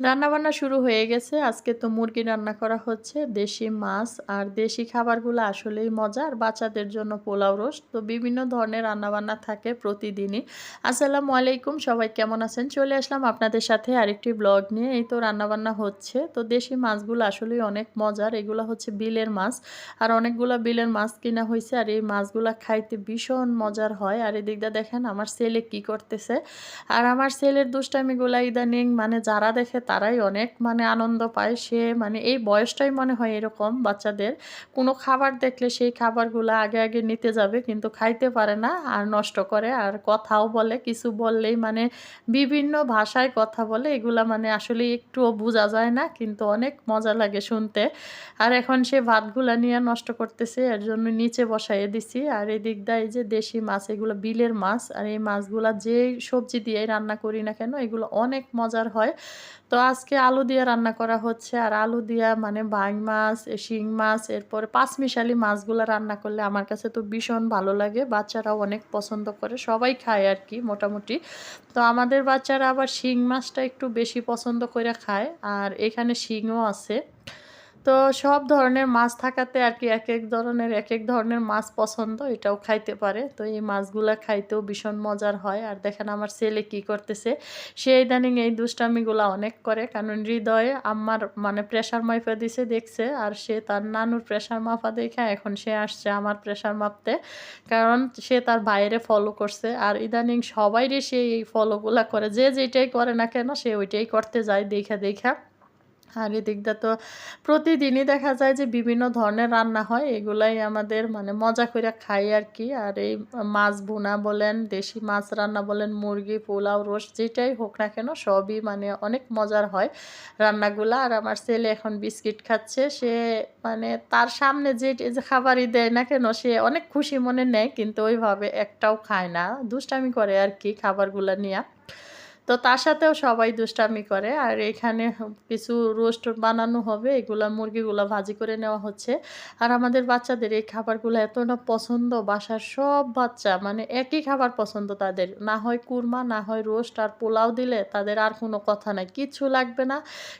রান্নাবান্না শুরু হয়ে গেছে। আজকে তো মুরগি রান্না করা হচ্ছে, দেশি মাছ আর দেশি খাবারগুলো আসলেই মজা। আর বাচ্চাদের জন্য পোলাও রোস্ট। তো বিভিন্ন ধরনের রান্নাবান্না থাকে প্রতিদিনই। আসসালামু আলাইকুম, সবাই কেমন আছেন? চলে আসলাম আপনাদের সাথে আরেকটি ব্লগ নিয়ে। এই তো রান্নাবান্না হচ্ছে। তো দেশি মাছগুলো আসলেই অনেক মজার। এগুলো হচ্ছে বিলের মাছ। আর অনেকগুলো বিলের মাছ কিনা হয়েছে। আর এই মাছগুলো খাইতে ভীষণ মজার হয়। আর এদিকটা দেখেন, আমার ছেলে কি করতেছে। আর আমার ছেলের দুষ্টামিগুলা ইদানিং মানে যারা দেখে তারাই অনেক মানে আনন্দ পায়। সে মানে এই বয়সটাই মনে হয় এরকম বাচ্চাদের। কোনো খাবার দেখলে সেই খাবারগুলো আগে আগে নিতে যাবে কিন্তু খাইতে পারে না, আর নষ্ট করে। আর কথাও বলে, কিছু বললেই মানে বিভিন্ন ভাষায় কথা বলে, এগুলা মানে আসলে একটুও বোঝা যায় না, কিন্তু অনেক মজা লাগে শুনতে। আর এখন সে ভাতগুলা নিয়ে নষ্ট করতেছে, এর জন্য নিচে বসাইয়ে দিছি। আর এদিক দিয়ে এই যে দেশি মাছ, এগুলো বিলের মাছ, আর এই মাছগুলা যে সবজি দিয়ে রান্না করি না কেন, এগুলো অনেক মজার হয়। তো আজকে আলু দিয়ে রান্না করা হচ্ছে। আর আলু দিয়া মানে বাই মাছ শিং মাছ, এরপরে পাঁচমিশালি মাছগুলো রান্না করলে আমার কাছে তো ভীষণ ভালো লাগে। বাচ্চারাও অনেক পছন্দ করে, সবাই খায় আর কি মোটামুটি। তো আমাদের বাচ্চারা আবার শিং মাছটা একটু বেশি পছন্দ করে খায়। আর এখানে শিংও আছে। তো সব ধরনের মাছ থাকাতে আর কি এক এক ধরনের এক এক ধরনের মাছ পছন্দ, এটাও খাইতে পারে। তো এই মাছগুলা খাইতেও ভীষণ মজার হয়। আর দেখেন আমার ছেলে কি করতেছে, সে ইদানিং এই দুষ্টামিগুলো অনেক করে। কারণ হৃদয়ে আমার মানে প্রেশার মাইফা দিছে দেখছে, আর সে তার নানুর প্রেশার মাফা দেখে এখন সে আসছে আমার প্রেশার মাপতে। কারণ সে তার বাইরে ফলো করছে। আর ইদানিং সবাইরই সে এই ফলোগুলা করে। যে যেটাই করে না কেন, সে ওইটাই করতে যায়, দেখা দেখা। আর এদিকটা তো প্রতিদিনই দেখা যায় যে বিভিন্ন ধরনের রান্না হয়, এগুলাই আমাদের মানে মজা করে খাই আর কি আর এই মাছ বোনা বলেন, দেশি মাছ রান্না বলেন, মুরগি, পোলাও, রোস্ট যেটাই হোক না কেন সবই মানে অনেক মজার হয় রান্নাগুলো। আর আমার ছেলে এখন বিস্কিট খাচ্ছে, সে মানে তার সামনে যে খাবারই দেয় না কেন সে অনেক খুশি মনে নেয়, কিন্তু ওইভাবে একটাও খায় না। দুষ্টামি করে আর কি খাবারগুলো নিয়ে। তো তার সাথেও সবাই দুষ্টামি করে। আর এখানে কিছু রোস্ট বানানো হবে, এগুলো মুরগিগুলো ভাজি করে নেওয়া হচ্ছে। আর আমাদের বাচ্চাদের এই খাবারগুলো এতটা পছন্দ, বাসার সব বাচ্চা মানে একই খাবার পছন্দ তাদের। না হয় কুরমা, না হয় রোস্ট আর পোলাও দিলে তাদের আর কোনো কথা নাই, কিচ্ছু লাগবে না।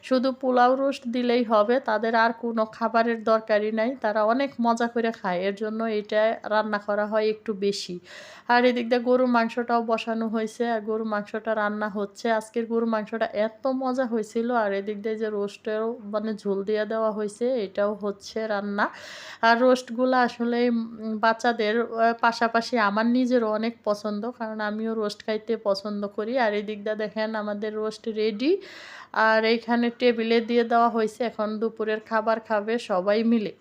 শুধু পোলাও রোস্ট দিলেই হবে, তাদের আর কোনো খাবারের দরকারই নাই। তারা অনেক মজা করে খায়, এর জন্য এটা রান্না করা হয় একটু বেশি। আর এদিক দিয়ে গরুর মাংসটাও বসানো হয়েছে, আর গরুর মাংসটা রান্না হচ্ছে আজকের গরুর মাংসটা এত মজা হয়েছিল আর এদিক দিয়ে যে রোস্টেও মানে ঝোল দিয়ে দেওয়া হয়েছে, এটাও হচ্ছে রান্না। আর রোস্টগুলো আসলে বাচ্চাদের পাশাপাশি আমার নিজেরও অনেক পছন্দ কারণ আমিও রোস্ট খাইতে পছন্দ করি। আর এদিক দিয়ে দেখেন আমাদের রোস্ট রেডি। আর এইখানে টেবিলে দিয়ে দেওয়া হয়েছে, এখন দুপুরের খাবার খাবে সবাই মিলে।